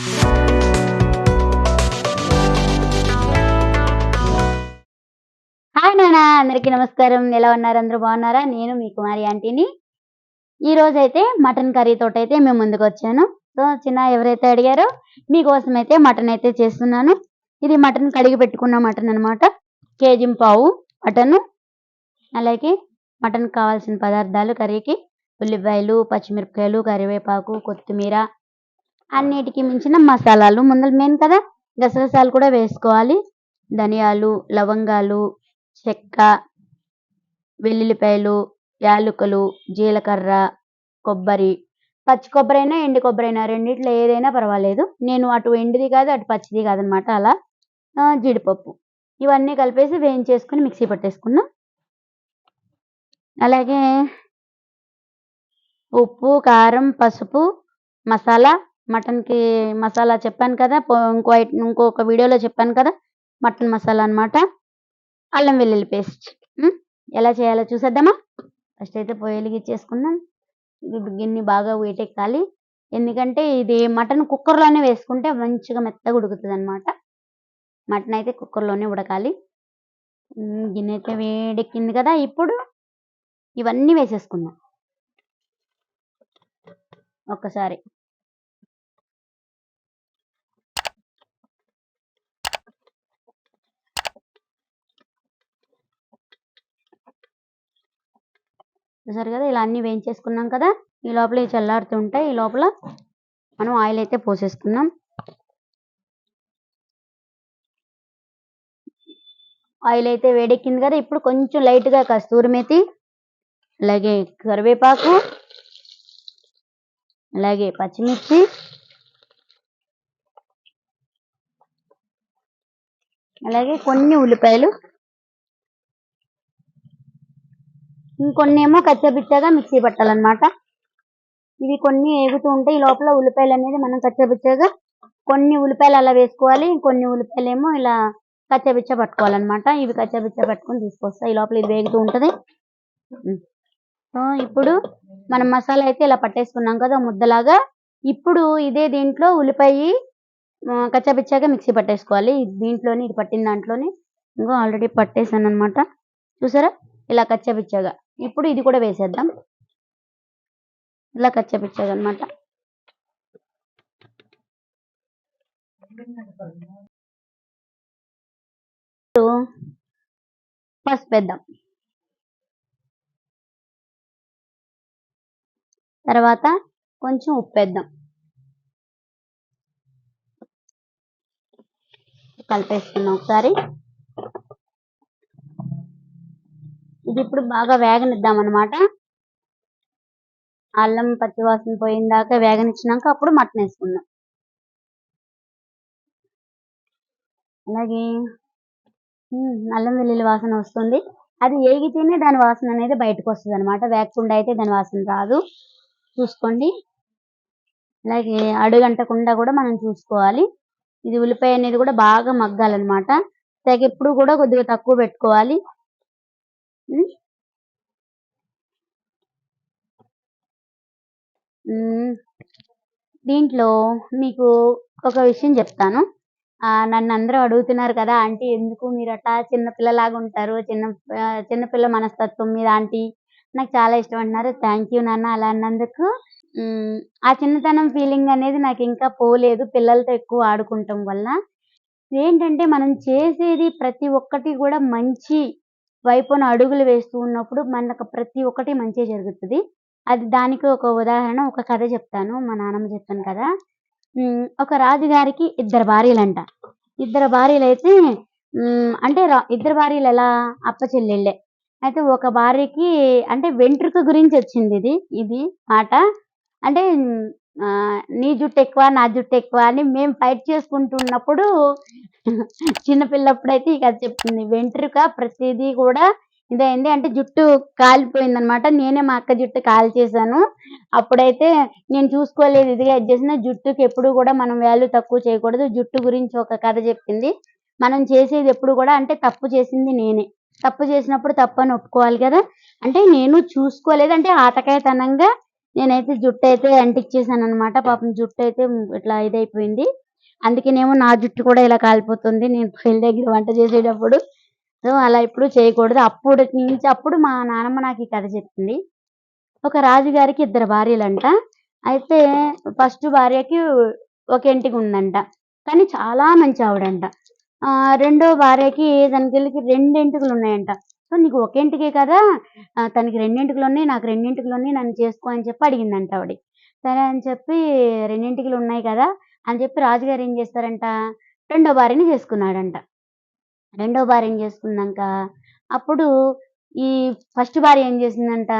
Hi నాన్న అందరికీ నమస్కారం. ఎలా ఉన్నారు? అందరూ బాగున్నారా? నేను మీ కుమారి ఆంటీని. ఈ రోజైతే మటన్ కర్రీ తోటైతే అయితే మేము ముందుకు వచ్చాను. సో చిన్న ఎవరైతే అడిగారో మీకోసం అయితే మటన్ అయితే చేస్తున్నాను. ఇది మటన్ కడిగి పెట్టుకున్న మటన్ అన్నమాట. కేజీ పావు మటన్ అలాగే మటన్ కావాల్సిన పదార్థాలు కర్రీకి. ఉల్లిపాయలు పచ్చిమిరపకాయలు కరివేపాకు కొత్తిమీర అన్నిటికీ మించిన మసాలాలు ముందర మెయిన్ కదా? గసగసాలు కూడా వేసుకోవాలి. ధనియాలు లవంగాలు చెక్క వెల్లుల్లిపాయలు యాలకులు జీలకర్ర కొబ్బరి. పచ్చి కొబ్బరి అయినా ఎండు కొబ్బరి అయినా రెండిట్లో ఏదైనా పర్వాలేదు. నేను అటు ఎండుది కాదు అటు పచ్చిది కాదనమాట అలా. జీడిపప్పు. ఇవన్నీ కలిపేసి వేయించేసుకుని మిక్సీ పట్టేసుకున్నాం. అలాగే ఉప్పు కారం పసుపు మసాలా మటన్కి మసాలా చెప్పాను కదా పో- ఇంకో ఇంకొక వీడియోలో చెప్పాను కదా మటన్ మసాలా అన్నమాట. అల్లం వెల్లుల్లి పేస్ట్. ఎలా చేయాలో చూసేద్దామా? ఫస్ట్ అయితే పొయ్యి వెలిగించేసుకున్నాం గిన్నె బాగా వేటెక్కాలి. ఎందుకంటే ఇది మటన్ కుక్కర్లోనే వేసుకుంటే మంచిగా మెత్తగా ఉడుకుతుంది అనమాట మటన్ అయితే కుక్కర్లోనే ఉడకాలి. గిన్నె అయితే వేడెక్కింది కదా ఇప్పుడు ఇవన్నీ వేసేసుకుందాం. ఒక్కసారి చూసారు కదా ఇలా అన్ని వేయించేసుకున్నాం కదా ఈ లోపల ఇవి చల్లారుతుంటాయి ఈ లోపల మనం ఆయిల్ అయితే పోసేసుకున్నాం ఆయిల్ అయితే వేడెక్కింది కదా ఇప్పుడు కొంచెం లైట్గా కస్తూరి మెతి అలాగే కరివేపాకు అలాగే పచ్చిమిర్చి అలాగే కొన్ని ఉల్లిపాయలు. ఇంకొన్ని ఏమో మిక్సీ పట్టాలన్నమాట. ఇవి కొన్ని ఏగుతూ ఉంటాయి ఈ లోపల ఉల్లిపాయలు అనేది మనం కచ్చబిచ్చగా కొన్ని ఉల్లిపాయలు అలా వేసుకోవాలి కొన్ని ఉల్లిపాయలు ఏమో ఇలా కచ్చబిచ్చ పట్టుకోవాలన్నమాట. ఇవి కచ్చబిచ్చ పట్టుకొని తీసుకొస్తా. ఈ లోపల ఇది వేగుతూ ఉంటది. సో ఇప్పుడు మనం మసాలా అయితే ఇలా పట్టేసుకున్నాం కదా ముద్దలాగా. ఇప్పుడు ఇదే దీంట్లో ఉల్లిపాయ ఆ, మిక్సీ పట్టేసుకోవాలి. దీంట్లోని ఇది పట్టిన దాంట్లోని. ఇంకో ఆల్రెడీ పట్టేసాను అనమాట చూసారా? ఇలా కచ్చాపిచ్చాగా ఇప్పుడు ఇది కూడా వేసేద్దాం. ఇలా కచ్చాపిచ్చాగా అనమాట పసుపు వేద్దాం. తర్వాత కొంచెం ఉప్పు వేద్దాం. కలిపేసుకున్నాం ఒకసారి. ఇది ఇప్పుడు బాగా వేగనిద్దాం అనమాట అల్లం పచ్చివాసన పోయిన దాకా వేగనిచ్చినాక అప్పుడు మటన్ వేసుకుందాం అలాగే అల్లం వెల్లుల్లి వాసన వస్తుంది. అది ఏగితేనే దాని వాసన అనేది బయటకు వస్తుంది అనమాట వేగకుండా అయితే దాని వాసన రాదు. చూసుకోండి. అలాగే అడుగంటకుండా కూడా మనం చూసుకోవాలి. ఇది ఉల్లిపాయ అనేది కూడా బాగా మగ్గాలన్నమాట. తెగ ఎప్పుడు కూడా కొద్దిగా తక్కువ పెట్టుకోవాలి. దీంట్లో మీకు ఒక విషయం చెప్తాను. నన్ను అందరూ అడుగుతున్నారు కదా ఆంటీ ఎందుకు మీరు అట్లా చిన్నపిల్లలాగా ఉంటారు? చిన్న చిన్నపిల్ల మనస్తత్వం మీద ఆంటీ నాకు చాలా ఇష్టం అంటున్నారు. థ్యాంక్ యూ నాన్న అలా అన్నందుకు ఆ చిన్నతనం ఫీలింగ్ అనేది నాకు ఇంకా పోలేదు. పిల్లలతో ఎక్కువ ఆడుకుంటాం వల్ల. ఏంటంటే మనం చేసేది ప్రతి ఒక్కటి కూడా మంచి వైపున అడుగులు వేస్తూ ఉన్నప్పుడు మనకు ప్రతి ఒక్కటి మంచి జరుగుతుంది. అది దానికి ఒక ఉదాహరణ ఒక కథ చెప్తాను. మా నాన్నమ్మ చెప్తాను కదా. ఒక రాజుగారికి ఇద్దరు భార్యలంట. ఇద్దరు భార్యలు అయితే అంటే ఇద్దరు భార్యలు ఎలా? అప్ప చెల్లెళ్ళే. అయితే ఒక భార్యకి అంటే వెంట్రుక గురించి వచ్చింది ఇది ఇది మాట అంటే నీ జుట్టు ఎక్కువ నా జుట్టు ఎక్కువ అని మేము ఫైట్ చేసుకుంటున్నప్పుడు చిన్నపిల్లప్పుడైతే ఇక అది చెప్తుంది. వెంట్రుక ప్రతిదీ కూడా ఇదైంది అంటే జుట్టు కాలిపోయింది అనమాట నేనే మా అక్క జుట్టు కాల్చేశాను. అప్పుడైతే నేను చూసుకోలేదు ఇదిగా ఇది చేసిన జుట్టుకి ఎప్పుడు కూడా మనం వాల్యూ తక్కువ చేయకూడదు. జుట్టు గురించి ఒక కథ చెప్పింది. మనం చేసేది ఎప్పుడు కూడా అంటే తప్పు చేసింది నేనే. తప్పు చేసినప్పుడు తప్పు అని ఒప్పుకోవాలి కదా. అంటే నేను చూసుకోలేదు. అంటే ఆతకాయతనంగా నేనైతే జుట్టు అయితే అంటించేసాను అనమాట పాపం జుట్టు అయితే ఇట్లా ఇదైపోయింది. అందుకేనేమో నా జుట్టు కూడా ఇలా కాలిపోతుంది. నేను పెళ్ళి దగ్గర వంట చేసేటప్పుడు. సో అలా ఎప్పుడు చేయకూడదు. అప్పుడు నుంచి అప్పుడు మా నానమ్మ నాకు ఈ కథ చెప్పింది. ఒక రాజుగారికి ఇద్దరు భార్యలంట. అయితే ఫస్ట్ భార్యకి ఒక ఇంటికి ఉందంట. కానీ చాలా మంచి ఆవిడంట. ఆ రెండో భార్యకి దానికి వెళ్ళి రెండు ఎంటుకలు ఉన్నాయంట. సో నీకు ఒకేంటికే కదా? తనకి రెండింటికలు ఉన్నాయి నాకు రెండింటికిలోనే ఉన్నాయి నన్ను చేసుకో అని చెప్పి అడిగిందంట ఆవిడ. సరే అని చెప్పి రెండింటికి ఉన్నాయి కదా? అని చెప్పి రాజుగారు ఏం చేస్తారంట? రెండో భార్యని చేసుకున్నాడంట. రెండో భార్యని చేసుకున్నాక అప్పుడు ఈ ఫస్ట్ భార్య ఏం చేసిందంట?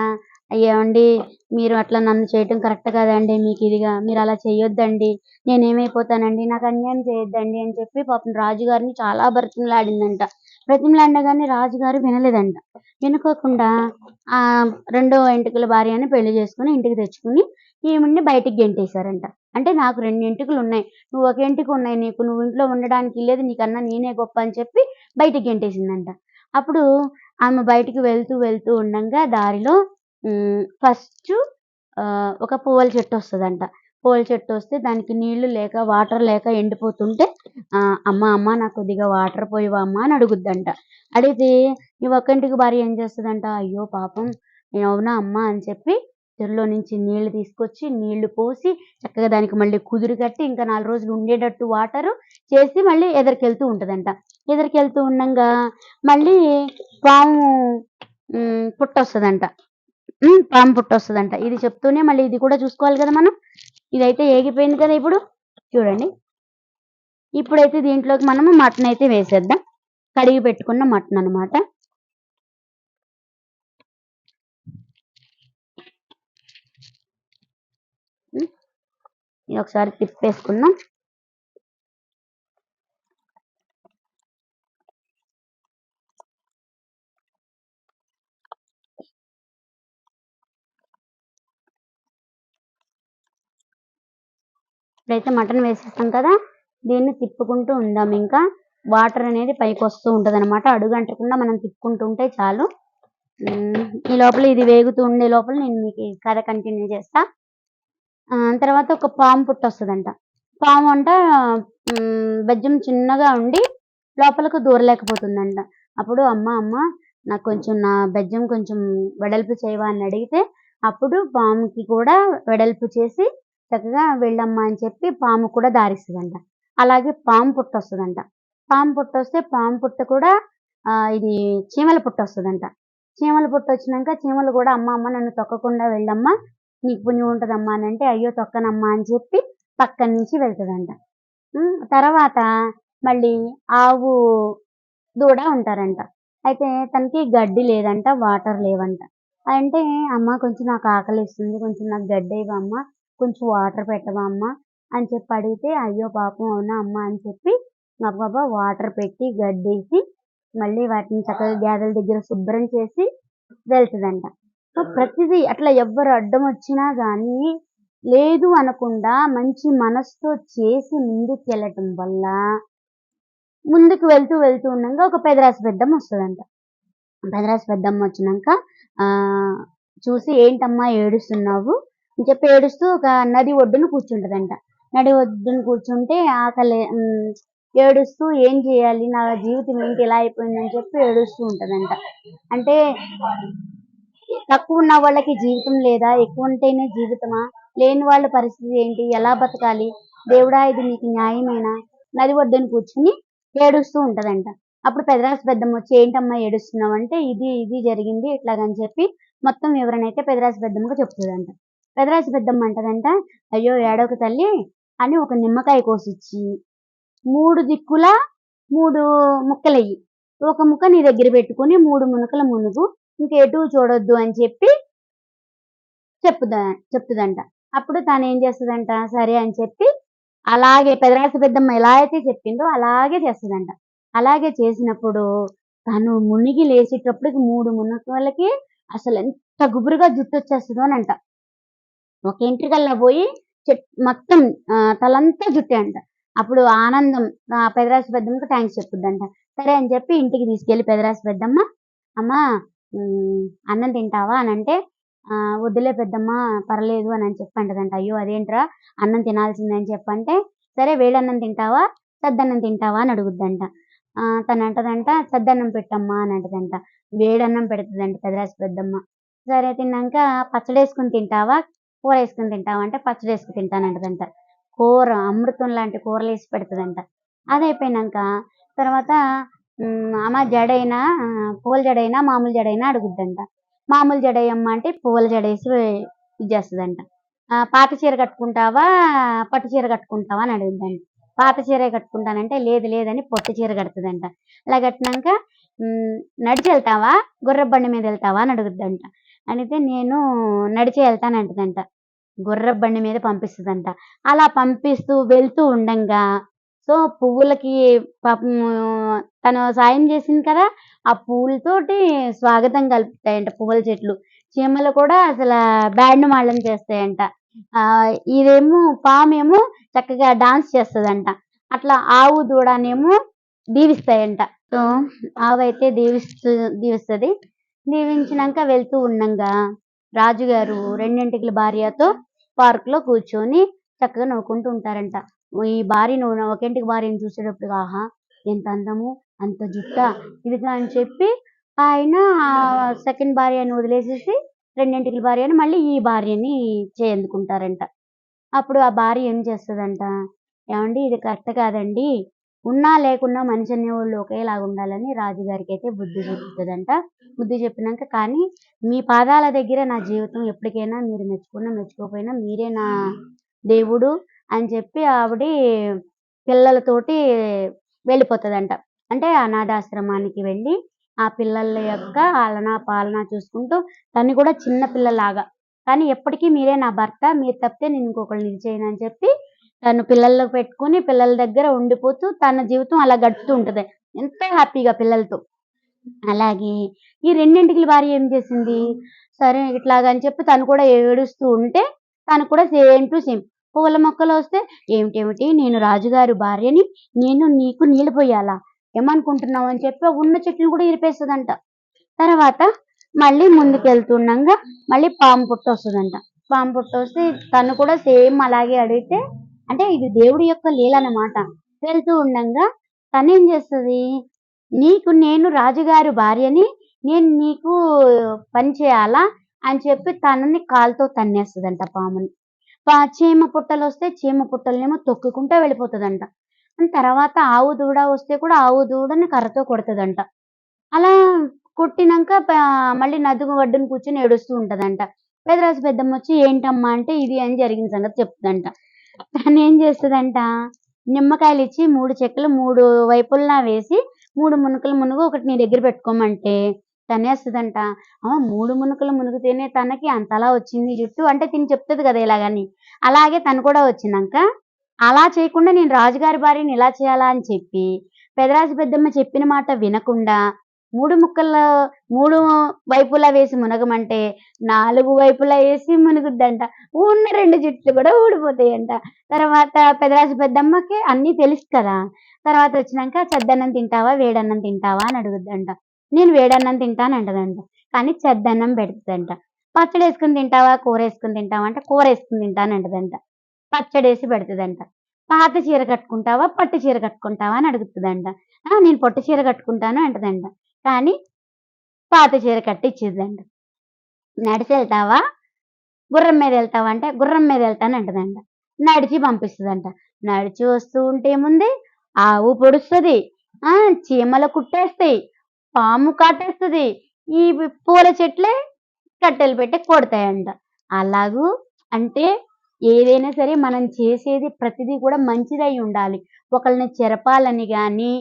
అయ్యేవండి మీరు అట్లా నన్ను చేయటం కరెక్ట్ కాదండి మీకు ఇదిగా మీరు అలా చేయొద్దండి నేను ఏమైపోతానండి నాకు అన్యాయం చేయొద్దండి అని చెప్పి పాపం రాజుగారిని చాలా బ్రతిమలాడిందంట బ్రతిమలాడగానే రాజుగారు వినలేదంట. వినుకోకుండా ఆ రెండో ఎంటుకల భార్యని పెళ్ళి చేసుకుని ఇంటికి తెచ్చుకుని ఈమెని బయటికి గెంటేశారంట. అంటే నాకు రెండు ఎంటుకలు ఉన్నాయి. నువ్వు ఒక ఇంటికి ఉన్నాయి నీకు. నువ్వు ఇంట్లో ఉండడానికి లేదు నీకన్నా నేనే గొప్ప అని చెప్పి బయటికి గెంటేసిందంట. అప్పుడు ఆమె బయటికి వెళ్తూ వెళ్తూ ఉండంగా దారిలో ఫస్ట్ ఒక పువ్వుల చెట్టు వస్తుందంట. పువ్వుల చెట్టు వస్తే దానికి నీళ్ళు లేక వాటర్ లేక ఎండిపోతుంటే అమ్మ అమ్మ నాకు కొద్దిగా వాటర్ పోయివా అమ్మ అని అడుగుద్దంట. అడిగితే ఈ ఒక్కంటికి భార్య ఏం చేస్తుందంట? అయ్యో పాపం నేను అవునా అమ్మ? అని చెప్పి చెరులో నుంచి నీళ్ళు తీసుకొచ్చి నీళ్ళు పోసి చక్కగా దానికి మళ్ళీ కుదురు కట్టి ఇంకా నాలుగు రోజులు ఉండేటట్టు వాటర్ చేసి మళ్ళీ ఎదరికెళ్తూ ఉంటదంట. ఎదరికెళ్తూ ఉండగా మళ్ళీ పాము పుట్ట వస్తుందంట పాము పుట్ట వస్తుందంట ఇది చెప్తూనే మళ్ళీ ఇది కూడా చూసుకోవాలి కదా మనం. ఇదైతే ఏగిపోయింది కదా ఇప్పుడు. చూడండి. ఇప్పుడైతే దీంట్లోకి మనము మటన్ అయితే వేసేద్దాం. కడిగి పెట్టుకున్న మటన్ అన్నమాట. ఇది ఒకసారి తిప్పేసుకున్నాం ఇప్పుడైతే మటన్ వేసేస్తాం కదా. దీన్ని తిప్పుకుంటూ ఉందాం ఇంకా. వాటర్ అనేది పైకి వస్తూ ఉంటుంది అనమాట అడుగు అంటకుండా మనం తిప్పుకుంటూ ఉంటే చాలు. ఈ లోపల ఇది వేగుతూ ఉండే లోపల నేను మీకు కథ కంటిన్యూ చేస్తా. తర్వాత ఒక పాము పుట్ట వస్తుందంట. పాము అంట బెజ్జం చిన్నగా ఉండి లోపలకు దూరలేకపోతుందంట. అప్పుడు అమ్మ అమ్మ నాకు కొంచెం నా బెజ్జం కొంచెం వెడల్పు చేయవా అని అడిగితే అప్పుడు పాముకి కూడా వెడల్పు చేసి చక్కగా వెళ్ళమ్మా అని చెప్పి పాము కూడా దారిస్తుందంట. అలాగే పాము పుట్ట వస్తుందంట. పాము పుట్ట వస్తే పాము పుట్ట కూడా ఇది చీమల పుట్ట వస్తుందంట. చీమల పుట్ట వచ్చినాక చీమలు కూడా అమ్మ అమ్మ నన్ను తొక్కకుండా వెళ్ళమ్మా. నీకు పుణ్యం ఉంటుందమ్మా అని అంటే అయ్యో తొక్కనమ్మా అని చెప్పి పక్కన నుంచి వెళ్తుందంట. తర్వాత మళ్ళీ ఆవు దూడ ఉంటారంట. అయితే తనకి గడ్డి లేదంట వాటర్ లేవంట. అంటే అమ్మ కొంచెం నాకు ఆకలి ఇస్తుంది కొంచెం నాకు గడ్డి ఇవ్వమ్మ కొంచెం వాటర్ పెట్టవా అమ్మ? అని చెప్పి అడిగితే అయ్యో పాపం అవునా అమ్మ? అని చెప్పి గబగబా వాటర్ పెట్టి గడ్డేసి మళ్ళీ వాటిని చక్కగా గేదెల దగ్గర శుభ్రం చేసి వెళ్తుందంట. సో ప్రతిదీ అట్లా ఎవ్వరు అడ్డం వచ్చినా కానీ లేదు అనకుండా మంచి మనసుతో చేసి ముందుకు వెళ్ళటం వల్ల ముందుకు వెళ్తూ వెళ్తూ ఉండగా ఒక పెదరాసి పెద్దమ్మ వస్తుందంట. పెదరాసి పెద్దమ్మ వచ్చినాక ఆ చూసి ఏంటమ్మా ఏడుస్తున్నావు? అని చెప్పి ఏడుస్తూ ఒక నది ఒడ్డున కూర్చుంటదంట. నది కూర్చుంటే ఆకలి ఏడుస్తూ ఏం చేయాలి? నా జీవితం ఏంటి? ఇలా అయిపోయిందని చెప్పి ఏడుస్తూ ఉంటదంట. అంటే తక్కువ ఉన్న వాళ్ళకి జీవితం లేదా? ఎక్కువ ఉంటేనే జీవితమా? లేని వాళ్ళ పరిస్థితి ఏంటి? ఎలా బతకాలి? దేవుడా ఇది నీకు న్యాయమేనా? నది వద్దని కూర్చుని ఏడుస్తూ ఉంటదంట. అప్పుడు పెదరాసి పెద్దమ్మ వచ్చి ఏంటమ్మా ఏడుస్తున్నావు? అంటే ఇది ఇది జరిగింది ఇట్లాగని చెప్పి మొత్తం వివరణ అయితే పెదరాజు పెద్దమ్మకు చెప్తుందంట. పెదరాసి పెద్దమ్మ అంటదంట అయ్యో ఏడోక తల్లి అని ఒక నిమ్మకాయ కోసిచ్చి మూడు దిక్కుల మూడు ముక్కలయ్యి. ఒక ముక్క నీ దగ్గర పెట్టుకుని మూడు మునకల మునుగు ఇంకెటు చూడొద్దు అని చెప్పి చెప్పుదా చెప్తుందంట. అప్పుడు తాను ఏం చేస్తుందంట? సరే అని చెప్పి అలాగే పెదరాసి పెద్దమ్మ ఎలా అయితే చెప్పిందో అలాగే చేస్తుందంట. అలాగే చేసినప్పుడు తను మునిగి లేచేటప్పటికి మూడు మునకలకి అసలు ఎంత గుబురుగా జుట్టు వచ్చేస్తుందో అని అంట. ఒక ఎంట్రికల్లా పోయి మొత్తం తలంతా జుట్టే అంట అప్పుడు ఆనందం ఆ పెద్దమ్మకు థ్యాంక్స్ చెప్పుద్దంట. సరే అని చెప్పి ఇంటికి తీసుకెళ్ళి పెదరాసి పెద్దమ్మ అమ్మ అన్నం తింటావా? అని అంటే వద్దులే పెద్దమ్మ పర్లేదు అని అని చెప్పి అంటదంట అయ్యో అదేంట్రా? అన్నం తినాల్సిందే అని చెప్పంటే సరే వేడన్నం తింటావా? సద్దన్నం తింటావా? అని అడుగుద్దంట. తను అంటదంట సద్దన్నం పెట్టమ్మా అని అంటదంట. వేడన్నం పెడుతుందంట పెదరాశి పెద్దమ్మ. సరే తిన్నాక పచ్చడి వేసుకుని తింటావా? కూర వేసుకుని తింటావా అంటే పచ్చడి వేసుకుని తింటానంటదంట. కూర అమృతం లాంటి కూరలు వేసి పెడుతుందంట. అది అయిపోయినాక తర్వాత అమ్మ జడైనా పూల జడైనా మామూలు జడైనా అడుగుద్దంట. మామూలు జడేయమ్మ అంటే పూల జడేసి ఇది చేస్తుందంట పాత చీర కట్టుకుంటావా పట్టు చీర కట్టుకుంటావా అని అడుగుద్దంట. పాత చీర కట్టుకుంటానంటే లేదు లేదని పొట్టు చీర కడుతుందంట. అలా కట్టినాక నడిచి వెళ్తావా గుర్ర బండి మీద వెళ్తావా అని అడుగుద్దంట. అడిగితే నేను నడిచి వెళ్తానంటదంట. గుర్ర బండి మీద పంపిస్తుందంట. అలా పంపిస్తూ వెళ్తూ ఉండంగా. సో పువ్వులకి పాపం తను సాయం చేసింది కదా ఆ పువ్వులతోటి స్వాగతం కలుపుతాయంట పువ్వుల చెట్లు. చీమలు కూడా అసలు బ్యాండ్ మాళ్ళం చేస్తాయంట. ఇదేమో పాము ఏమో చక్కగా డాన్స్ చేస్తుందంట. అట్లా ఆవు దూడనేమో దీవిస్తాయంట. సో ఆవు అయితే దీవిస్తూ దీవిస్తుంది. దీవించినాక వెళ్తూ ఉండంగా. రాజుగారు రెండింటికి భార్యతో పార్క్లో కూర్చొని చక్కగా నవ్వుకుంటూ ఉంటారంట. ఈ భార్యను నువ్వు ఒకంటికి భార్యను చూసేటప్పుడు ఆహా ఎంత అందము అంత జుట్ట ఇదిగా అని చెప్పి ఆయన సెకండ్ భార్యను వదిలేసేసి రెండింటికి భార్యను మళ్ళీ ఈ భార్యని చేయందుకుంటారంట అప్పుడు ఆ భార్య ఏం చేస్తుందంట? ఏమండి ఇది కరెక్ట్ కాదండి. ఉన్నా లేకున్నా మనిషి అనేవాళ్ళు ఒకేలాగా ఉండాలని రాజుగారికి అయితే బుద్ధి చెప్తుందంట. బుద్ధి చెప్పినాక కానీ మీ పాదాల దగ్గర నా జీవితం ఎప్పటికైనా మీరు మెచ్చుకున్నా మెచ్చుకోకపోయినా మీరే నా దేవుడు అని చెప్పి ఆవిడ పిల్లలతోటి వెళ్ళిపోతుందంట. అంటే అనాథాశ్రమానికి వెళ్ళి ఆ పిల్లల యొక్క ఆలన పాలన చూసుకుంటూ తను కూడా చిన్న పిల్లలాగా. కానీ ఎప్పటికీ మీరే నా భర్త మీరు తప్పితే నేను ఇంకొకరిని ఇది చేయను అని చెప్పి తను పిల్లల్లో పెట్టుకుని పిల్లల దగ్గర ఉండిపోతూ తన జీవితం అలా గడుపుతూ ఉంటుంది. ఎంతో హ్యాపీగా పిల్లలతో. అలాగే ఈ రెండింటికి భార్య ఏం చేసింది? సరే ఇట్లాగని చెప్పి తను కూడా ఏడుస్తూ ఉంటే తను కూడా సేమ్ టు సేమ్. పూల మొక్కలు వస్తే ఏమిటేమిటి? నేను రాజుగారి భార్యని నేను నీకు నీళ్ళు పోయాలా? ఏమనుకుంటున్నావు అని చెప్పి ఉన్న చెట్లు కూడా ఇరిపేస్తుందంట. తర్వాత మళ్ళీ ముందుకెళ్తుండగా మళ్ళీ పాము పుట్ట వస్తుందంట. పాము పుట్ట వస్తే తను కూడా సేమ్ అలాగే అడిగితే అంటే ఇది దేవుడి యొక్క లీల అన్నమాట వెళ్తూ ఉండగా తనేం చేస్తుంది? నీకు నేను రాజుగారి భార్యని నేను నీకు పని చేయాలా? అని చెప్పి తనని కాలుతో తన్నేస్తుందంట పాముని. పా- చీమ పుట్టలు వస్తే చీమ పుట్టలనేమో తొక్కుకుంటూ వెళ్ళిపోతుందంట. తర్వాత ఆవు దూడ వస్తే కూడా ఆవు దూడని కర్రతో కొడుతుందంట. అలా కొట్టినాక మళ్ళీ నదుగు వడ్డును కూర్చొని ఏడుస్తూ ఉంటదంట. పెదరాసి పెద్దమ్మ వచ్చి ఏంటమ్మా అంటే ఇది అని జరిగిన సంగతి చెప్తుందంట. తను ఏం చేస్తుందంట? నిమ్మకాయలు ఇచ్చి మూడు చెక్కలు మూడు వైపులా వేసి మూడు మునుకలు మునుగు ఒకటి నీ దగ్గర పెట్టుకోమంటే తనేస్తుందంట. ఆ మూడు మునుకలు మునుగుతేనే తనకి అంతలా వచ్చింది జుట్టు. అంటే తిని చెప్తుంది కదా ఇలాగని. అలాగే తను కూడా వచ్చినాక అలా చేయకుండా నేను రాజుగారి భార్యని ఇలా చేయాలా అని చెప్పి పెదరాజు పెద్దమ్మ చెప్పిన మాట వినకుండా మూడు ముక్కల్లో మూడు వైపులా వేసి మునగమంటే నాలుగు వైపులా వేసి మునుగుద్దంట. ఉన్న రెండు జుట్లు కూడా ఊడిపోతాయంట. తర్వాత పెదరాజు పెద్దమ్మకి అన్నీ తెలుసు కదా. తర్వాత వచ్చినాక చెద్దన్నం తింటావా వేడన్నం తింటావా అని అడుగుద్దంట. నేను వేడన్నం తింటాను అంటదంట. కానీ చెద్దన్నం పెడుతుందంట. పచ్చడి వేసుకుని తింటావా కూర వేసుకుని తింటావా అంటే కూర వేసుకుని తింటాను అంటదంట. పచ్చడి వేసి పెడుతుందంట. పాత చీర కట్టుకుంటావా పట్టు చీర కట్టుకుంటావా అని అడుగుతుందంట. నేను పట్టు చీర కట్టుకుంటాను అంటదంట. కానీ పాత చీర కట్టి నడిచి వెళ్తావా? గుర్రం మీద వెళ్తావా అంటే గుర్రం మీద వెళ్తాను అంటదంట. నడిచి పంపిస్తుందంట. నడిచి వస్తూ ఉంటే ముందే ఆవు పొడుస్తుంది ఆ చీమలు కుట్టేస్తాయి పాము కాటేస్తుంది ఈ పూల చెట్లే కట్టెలు పెట్టి కొడతాయంట. అలాగూ అంటే ఏదైనా సరే మనం చేసేది ప్రతిదీ కూడా మంచిదై ఉండాలి. ఒకళ్ళని చెరపాలని కానీ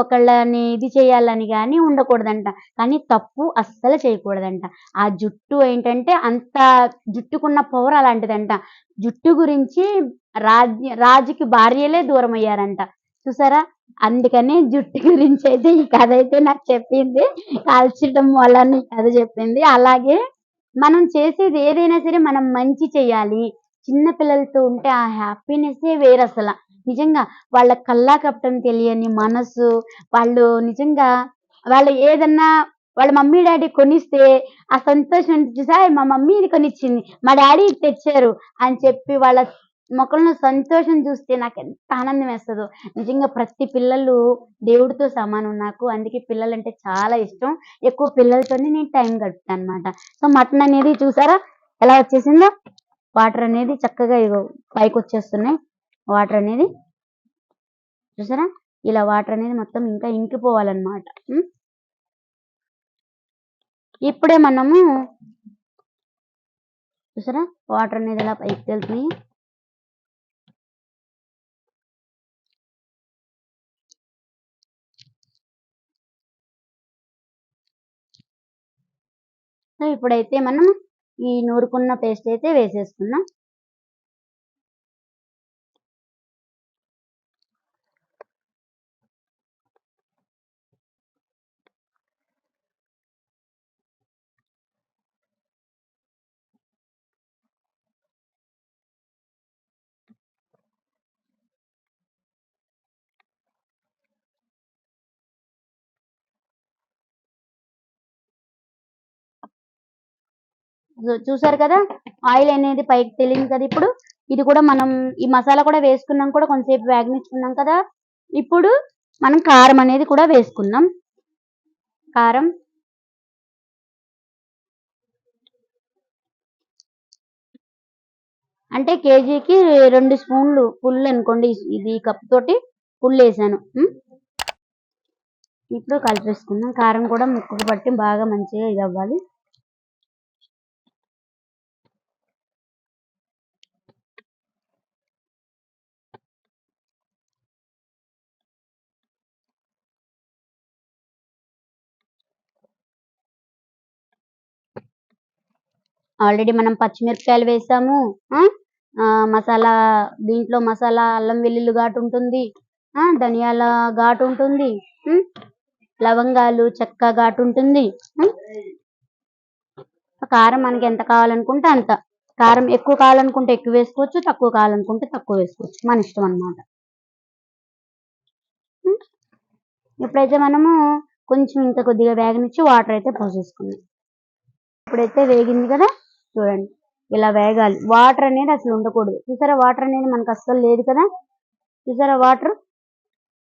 ఒకళ్ళని ఇది చేయాలని కానీ ఉండకూడదంట. కానీ తప్పు అస్సలు చేయకూడదంట. ఆ జుట్టు ఏంటంటే అంత జుట్టుకున్న పవర్ అలాంటిదంట. జుట్టు గురించి రాజ్ రాజుకి భార్యలే దూరం అయ్యారంట చూసారా? అందుకని జుట్టు గురించి అయితే ఈ కథ అయితే నాకు చెప్పింది. కాల్చడం వల్ల కథ చెప్పింది. అలాగే మనం చేసేది ఏదైనా సరే మనం మంచి చేయాలి. చిన్న పిల్లలతో ఉంటే ఆ హ్యాపీనెస్సే వేరు అసలు. నిజంగా వాళ్ళ కల్లా కప్పటం తెలియని మనసు వాళ్ళు నిజంగా వాళ్ళు ఏదన్నా వాళ్ళ మమ్మీ డాడీ కొనిస్తే ఆ సంతోషం చూసా మా మమ్మీ ఇది కొనిచ్చింది మా డాడీ ఇది తెచ్చారు అని చెప్పి వాళ్ళ మొక్కలను సంతోషం చూస్తే నాకు ఎంత ఆనందం వేస్తుందో. నిజంగా ప్రతి పిల్లలు దేవుడితో సమానం నాకు. అందుకే పిల్లలు అంటే చాలా ఇష్టం. ఎక్కువ పిల్లలతోనే నేను టైం గడుపుతాను అనమాట సో మటన్ అనేది చూసారా? ఎలా వచ్చేసిందో? వాటర్ అనేది చక్కగా పైకి వచ్చేస్తున్నాయి. వాటర్ అనేది చూసారా? ఇలా వాటర్ అనేది మొత్తం ఇంకా ఇంకిపోవాలన్నమాట. ఇప్పుడే మనము చూసారా? వాటర్ అనేది ఇలా పైకి వెళ్తున్నాయి ఇప్పుడైతే మనం ఈ నూరుకున్న పేస్ట్ అయితే వేసేసుకున్నాం చూసారు కదా? ఆయిల్ అనేది పైకి తెలియదు కదా ఇప్పుడు? ఇది కూడా మనం ఈ మసాలా కూడా వేసుకున్నాం కూడా కొంతసేపు వేగనిచ్చుకున్నాం కదా? ఇప్పుడు మనం కారం అనేది కూడా వేసుకుందాం. కారం. అంటే కేజీకి రెండు స్పూన్లు ఫుల్ అనుకోండి ఇది కప్ తోటి ఫుల్ వేసాను. ఇప్పుడు కలిపేసుకుందాం. కారం కూడా ముక్కకు పట్టి బాగా మంచిగా ఇది అవ్వాలి. ఆల్రెడీ మనం పచ్చిమిరపకాయలు వేసాము. ఆ? మసాలా దీంట్లో మసాలా అల్లం వెల్లుల్లి ఘాటు ఉంటుంది. ఆ ధనియాల ఘాటు ఉంటుంది. లవంగాలు చెక్క ఘాటు ఉంటుంది. కారం మనకి ఎంత కావాలనుకుంటే అంత. కారం ఎక్కువ కావాలనుకుంటే ఎక్కువ వేసుకోవచ్చు తక్కువ కావాలనుకుంటే తక్కువ వేసుకోవచ్చు. మన ఇష్టం అన్నమాట. ఇప్పుడైతే మనము కొంచెం ఇంకా కొద్దిగా వేగనిచ్చి వాటర్ అయితే పోసేసుకుందాం. ఇప్పుడైతే వేగింది కదా? చూడండి. ఇలా వేగాలి. వాటర్ అనేది అసలు ఉండకూడదు. చూసారా? వాటర్ అనేది మనకు అస్సలు లేదు కదా? చూసారా? వాటర్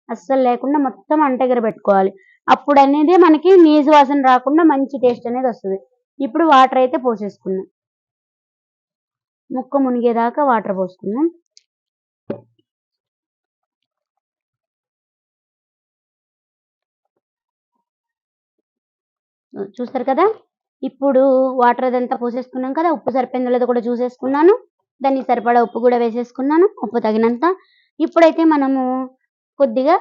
అస్సలు లేకుండా మొత్తం అంటగర పెట్టుకోవాలి. అప్పుడు అనేది మనకి నీజు వాసన రాకుండా మంచి టేస్ట్ అనేది వస్తుంది. ఇప్పుడు వాటర్ అయితే పోసేసుకున్నాం. ముక్క మునిగేదాకా వాటర్ పోసుకున్నాం. చూస్తారు కదా? ఇప్పుడు వాటర్ అదంతా పోసేసుకున్నాం కదా ఉప్పు సరిపోయిందో కూడా చూసేసుకున్నాను. దానికి సరిపడా ఉప్పు కూడా వేసేసుకున్నాను ఉప్పు తగినంత. ఇప్పుడైతే మనము కొద్దిగా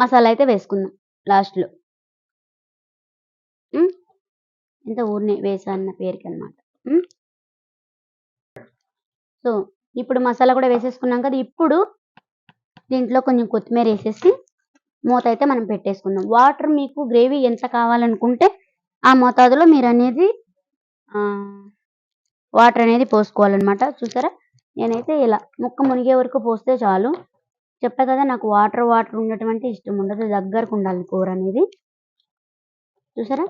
మసాలా అయితే వేసుకుందాం లాస్ట్లో ఇంత ఊరిని వేసా అన్న పేరుకి అనమాట సో ఇప్పుడు మసాలా కూడా వేసేసుకున్నాం కదా ఇప్పుడు దీంట్లో కొంచెం కొత్తిమీర వేసేసి మూత అయితే మనం పెట్టేసుకుందాం. వాటర్ మీకు గ్రేవీ ఎంత కావాలనుకుంటే ఆ మోతాదులో మీరు అనేది వాటర్ అనేది పోసుకోవాలన్నమాట. చూసారా? నేనైతే ఇలా ముక్క మునిగే వరకు పోస్తే చాలు. చెప్పా కదా నాకు వాటర్ వాటర్ ఉండటం అంటే ఇష్టం ఉండదు. దగ్గరకు ఉండాలి కూర అనేది. చూసారా?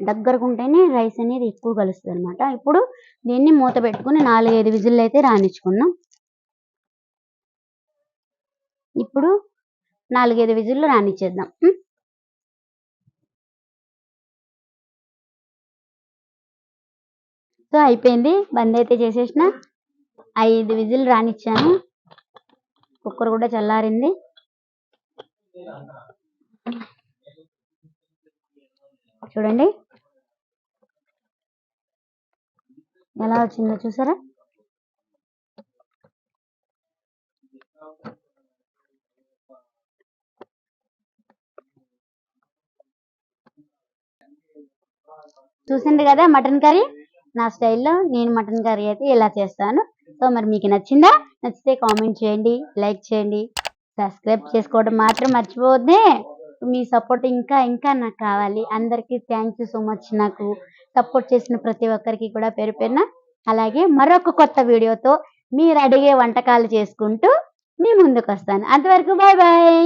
దగ్గరకు ఉంటేనే రైస్ అనేది ఎక్కువ కలుస్తుంది అనమాట ఇప్పుడు దీన్ని మూత పెట్టుకుని నాలుగైదు విజిల్లు అయితే రాణించుకున్నాం ఇప్పుడు నాలుగైదు విజిల్లు రాణించేద్దాం సో అయిపోయింది. బంద్ అయితే చేసేసిన. ఐదు విజిల్ రానిచ్చాను. కుక్కర్ కూడా చల్లారింది. చూడండి. ఎలా వచ్చిందో చూసారా? చూసింది కదా మటన్ కర్రీ? నా స్టైల్లో నేను మటన్ కర్రీ అయితే ఇలా చేస్తాను. సో మరి మీకు నచ్చిందా? నచ్చితే కామెంట్ చేయండి లైక్ చేయండి సబ్స్క్రైబ్ చేసుకోవడం మాత్రం మర్చిపోవద్దే. మీ సపోర్ట్ ఇంకా ఇంకా నాకు కావాలి. అందరికీ థ్యాంక్ యూ సో మచ్ నాకు సపోర్ట్ చేసిన ప్రతి ఒక్కరికి కూడా పేరు పేరున. అలాగే మరొక కొత్త వీడియోతో మీరు అడిగే వంటకాలు చేసుకుంటూ మీ ముందుకు వస్తాను. అంతవరకు బాయ్ బాయ్